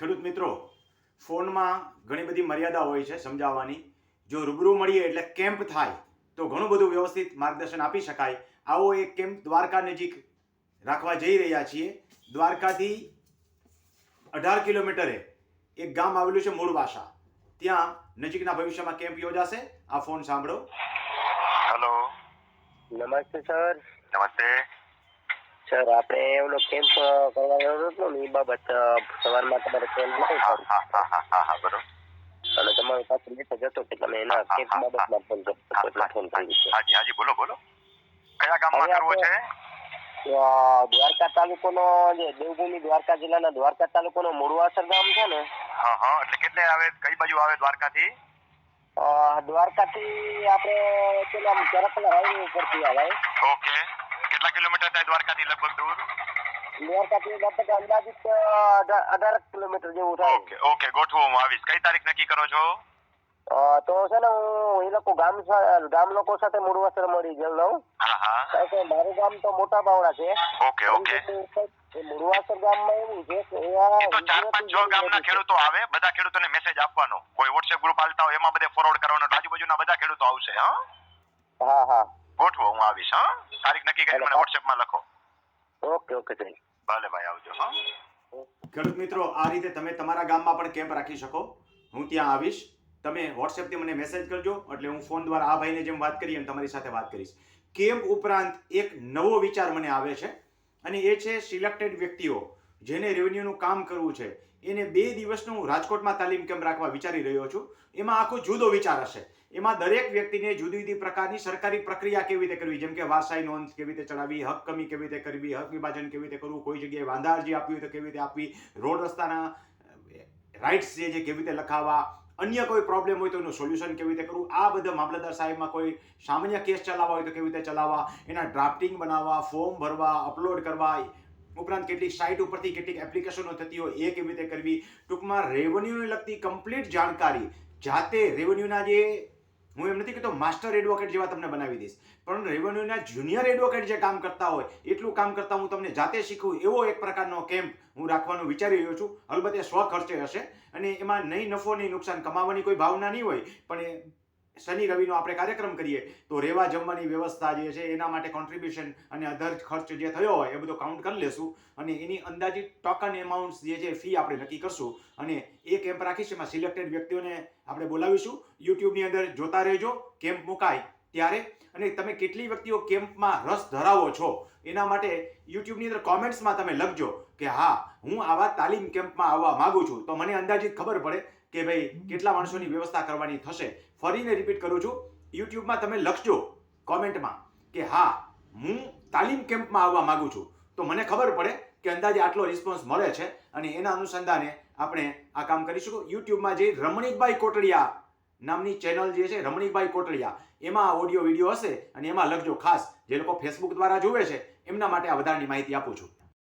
ખેડૂત મિત્રો ફોનમાં ઘણી બધી મર્યાદા હોય છે સમજાવવાની. જો રૂબરૂ મળીએ એટલે કેમ્પ થાય તો ઘણું બધું વ્યવસ્થિત માર્ગદર્શન આપી શકાય. આવો એક કેમ્પ દ્વારકા નજીક રાખવા જઈ રહ્યા છીએ. દ્વારકાથી અઢાર કિલોમીટરે એક ગામ આવેલું છે મૂળવાસા. ત્યાં નજીકના ભવિષ્યમાં કેમ્પ યોજાશે. આ ફોન સાંભળો. હેલો નમસ્તે સર. નમસ્તે. સર આપણે ઓલો કેમ્પ કરવા આવ્યો હતો ને એ બાબત સવારમાં તમારે કેમ્પ હા હા હા હા બરોબર. અને તમારો પાસે મેસેજ હતો કે તમે એના કેમ્પ બાબતમાં ફોન કરો ફોન કર્યો છે. હાજી હાજી બોલો બોલો. કયા ગામમાં કરવો છે? દ્વારકા તાલુકોનો જે દેવભૂમિ દ્વારકા જિલ્લાના દ્વારકા તાલુકોનો મૂળવાસર ગામ છે ને. હા હા એટલે કેટલે આવે કઈ બાજુ આવે દ્વારકાથી? અ, દ્વારકાથી આપણે પેલા ચરકલા હાઈવે ઉપરથી આવે. ઓકે. કેટલા કિલોમીટર થાય દ્વારકાથી લગભગ દૂર? દ્વારકાથી લગભગ અંદાજિત અઢાર કિલોમીટર જેવું થાય. ઓકે ઓકે ગોઠવો હું આવીશ. કઈ તારીખ નક્કી કરો છો? તો છે ને હું એ લોકો ગામ ગામ લોકો સાથે મૂળવાસર મળી જઈ લઉં કારણ કે મારું ગામ તો મોટા બાવડા છે. Okay okay. મુરવાસર ગામમાં એવું છે કે અહીંયા ચાર પાંચ છ ગામના ખેડૂતો આવે બધા ખેડૂતોને મેસેજ આપવાનો. કોઈ વોટ્સએપ ગ્રુપ હાલતા હોય એમાં બધે ફોરવર્ડ કરવાનો. આજુબાજુ આજુબાજુના બધા ખેડૂતો આવશે હા? હા હા. ગોઠવો હું આવીશ હા? તારીખ નક્કી કરી મને વોટ્સએપમાં લખો. ઓકે ઓકે થેન્ક ભલે ભાઈ આવજો હા. ખેડૂત મિત્રો આ રીતે તમે તમારા ગામમાં પણ કેમ્પ રાખી શકો. હું ત્યાં આવીશ. તમે વોટ્સએપથી મને મેસેજ કરજો એટલે હું ફોન દ્વારા આ ભાઈને જેમ વાત કરી એમ તમારી સાથે વાત કરીશ. કેમ્પ ઉપરાંત એક નવો વિચાર મને આવે છે અને એ છે સિલેક્ટેડ વ્યક્તિઓ. જેને રેવન્યુનું કામ કરવું છે, એને બે દિવસનું હું રાજકોટમાં તાલીમ કેમ્પ રાખવા વિચારી રહ્યો છું. એમાં આખો જુદો વિચાર હશે. એમાં દરેક વ્યક્તિને જુદી જુદી પ્રકારની સરકારી પ્રક્રિયા કેવી રીતે કરવી? જેમ કે વારસાઈ નોંધ કેવી રીતે ચડાવવી, હક કમી કેવી રીતે કરવી, હક વિભાજન કેવી રીતે કરવું, કોઈ જગ્યાએ વાંધા અરજી આપવી હોય તો કેવી રીતે આપવી, રોડ રસ્તાના રાઇટ્સ જે છે કેવી રીતે લખાવવા, અન્ય કોઈ પ્રોબ્લેમ હોય તો એનું સોલ્યુશન કેવી રીતે કરવું, આ બધા મામલતદાર સાહેબમાં કોઈ સામાન્ય કેસ ચલાવવા હોય તો કેવી રીતે ચલાવવા, એના ડ્રાફ્ટિંગ બનાવવા ફોર્મ ભરવા અપલોડ કરવા ઉપરાંત કેટલીક સાઇટ ઉપરથી કેટલીક એપ્લિકેશનો થતી હોય એ કેવી રીતે કરવી? ટૂંકમાં રેવન્યુને લગતી કમ્પ્લીટ જાણકારી. જાતે રેવન્યુના જે, હું એમ નથી કહેતો માસ્ટર એડવોકેટ જેવા તમને બનાવી દઈશ. પણ રેવન્યુના જુનિયર એડવોકેટ જે કામ કરતા હોય, એટલું કામ કરતા હું તમને જાતે શીખવું એવો એક પ્રકારનો કેમ્પ હું રાખવાનું વિચારી રહ્યો છું. અલબત્ત એ સ્વ ખર્ચે હશે અને એમાં નહીં નફો નહીં નુકસાન કમાવાની કોઈ ભાવના નહીં હોય, પણ એ શનિ રવિનો આપણે કાર્યક્રમ કરીએ, તો રહેવા જમવાની વ્યવસ્થા જે છે એના માટે કોન્ટ્રીબ્યુશન અને અધર ખર્ચ જે થયો હોય એ બધો કાઉન્ટ કરી લેશું અને એની અંદાજિત ટોકન એમાઉન્ટ્સ જે છે ફી આપણે નક્કી કરશું. અને એ કેમ્પ રાખીશું, એમાં સિલેક્ટેડ વ્યક્તિઓને આપણે બોલાવીશું. યુટ્યુબની અંદર જોતા રહેજો કેમ્પ મુકાય. ત્યારે અને તમે કેટલી વ્યક્તિઓ કેમ્પમાં રસ ધરાવો છો, એના માટે યુટ્યુબની અંદર કોમેન્ટ્સમાં તમે લખજો કે હા, હું આવા તાલીમ કેમ્પમાં આવવા માગું છું. તો મને અંદાજિત ખબર પડે કે ભાઈ કેટલા માણસોની વ્યવસ્થા કરવાની થશે. ફરીને રિપીટ કરું છું. યુટ્યુબમાં તમે લખજો કોમેન્ટમાં કે હા, હું તાલીમ કેમ્પમાં આવવા માગું છું. તો મને ખબર પડે કે અંદાજે આટલો રિસ્પોન્સ મળે છે અને એના અનુસંધાને આપણે આ કામ કરીશું યુટ્યુબમાં જે રમણીકભાઈ કોટડિયા નામની ચેનલ જે છે, રમણીકભાઈ કોટડિયા. એમાં ઓડિયો વીડિયો હશે અને એમાં લખજો ખાસ. જે લોકો ફેસબુક દ્વારા જુએ છે, એમના માટે આ વધારાની માહિતી આપું છું.